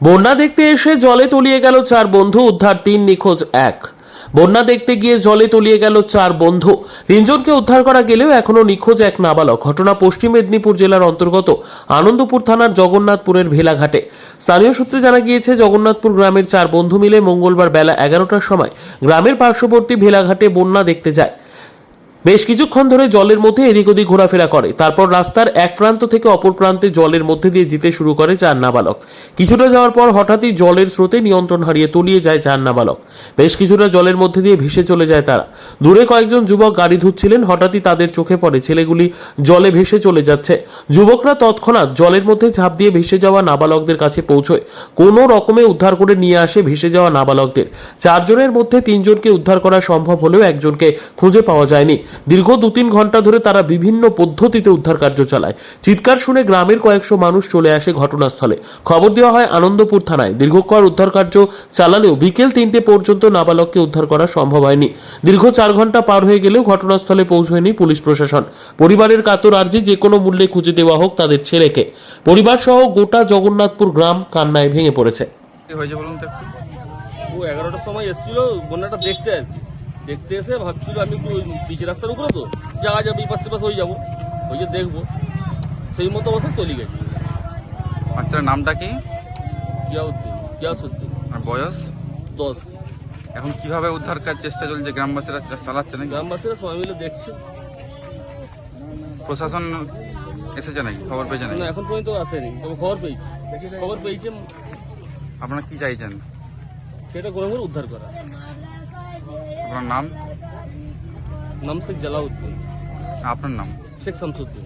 বন্যা দেখতে এসে জলে তলিয়ে গেল চার বন্ধু, উদ্ধার তিন, নিখোঁজ এক। বন্যা দেখতে গিয়ে জলে তলিয়ে গেল চার বন্ধু। তিনজনকে উদ্ধার করা গেলেও এখনও নিখোঁজ এক নাবালক। ঘটনা পশ্চিম মেদিনীপুর জেলার অন্তর্গত আনন্দপুর থানার জগন্নাথপুরের ভেলাঘাটে। স্থানীয় সূত্রে জানা গিয়েছে, জগন্নাথপুর গ্রামের চার বন্ধু মিলে মঙ্গলবার বেলা এগারোটার সময় গ্রামের পার্শ্ববর্তী ভেলাঘাটে বন্যা দেখতে যায়। বেশ কিছুক্ষণ ধরে জলের মধ্যে এদিক ওদিক ঘোরাফেরা করে। তারপর রাস্তার এক প্রান্ত থেকে অপর প্রান্তে জলের মধ্যে দিয়ে যেতে শুরু করে চার নাবালক কিছুটা যাওয়ার পর হঠাৎই জলের স্রোতে নিয়ন্ত্রণ হারিয়ে তলিয়ে যায় চার নাবালক বেশ কিছুটা জলের মধ্যে দিয়ে ভেসে চলে যায় তারা। দূরে কয়েকজন যুবক গাড়ি ধুচ্ছিলেন, হঠাৎই তাদের চোখে পড়ে। ছেলেগুলি জলে ভেসে চলে যাচ্ছে। যুবকরা তৎক্ষণাৎ জলের মধ্যে ঝাঁপ দিয়ে ভেসে যাওয়া নাবালকদের কাছে পৌঁছয়। কোনো রকমে উদ্ধার করে নিয়ে আসে ভেসে যাওয়া নাবালকদের। চারজনের মধ্যে তিনজনকে উদ্ধার করা সম্ভব হলেও একজনকে খুঁজে পাওয়া যায়নি। দীর্ঘ দু তিন ঘণ্টা ধরে তারা বিভিন্ন পদ্ধতিতে উদ্ধার কার্য চালায়। চিৎকার শুনে গ্রামের কয়েকশো মানুষ চলে আসে ঘটনাস্থলে। খবর দেওয়া হয়, আনন্দপুর থানায় দীর্ঘক্ষণ উদ্ধার কার্য চালালেও বিকেল তিনটে পর্যন্ত নাবালককে উদ্ধার করা সম্ভব হয়নি। দীর্ঘ চার ঘণ্টা পার হয়ে গেলেও ঘটনাস্থলে পৌঁছয়নি পুলিশ প্রশাসন। পরিবারের কাতর আর্জি যে কোনো মূল্যে খুঁজে দেওয়া হোক তাদের ছেলেকে। পরিবার সহ গোটা জগন্নাথপুর গ্রাম কান্নায় ভেঙে পড়েছে। ও এগারোটার সময় এসেছিল, বন্যাটা দেখতে আর কি। দেখতে এসে ভাবছিল আমি একটু পিচ রাস্তার উপরে তো যাওয়া যাবে এই পাশে পাশে হয়ে যাব ওই যে দেখব। সেই মতো অবস্থা তলি গেছে। বাচ্চার নামটা কি? গিয়াউদ্দিন গিয়াসুদ্দিন। আর বয়স? দশ। এখন কীভাবে উদ্ধার কাজ চেষ্টা চলছে? গ্রামবাসীরা চালাচ্ছে নাকি? গ্রামবাসীরা সবাই মিলে দেখছে। প্রশাসন এসেছে নাকি? খবর পেয়েছে নাকি? না এখন পর্যন্ত আসেনি। তবে খবর পেয়েছি। খবর পেয়েছে। আপনারা কি চাইছেন? সেটা করে উদ্ধার করা। আপনার নাম? নাম শেখ জালাউদ্দিন আপনার নাম? শেখ শামসুদ্দিন।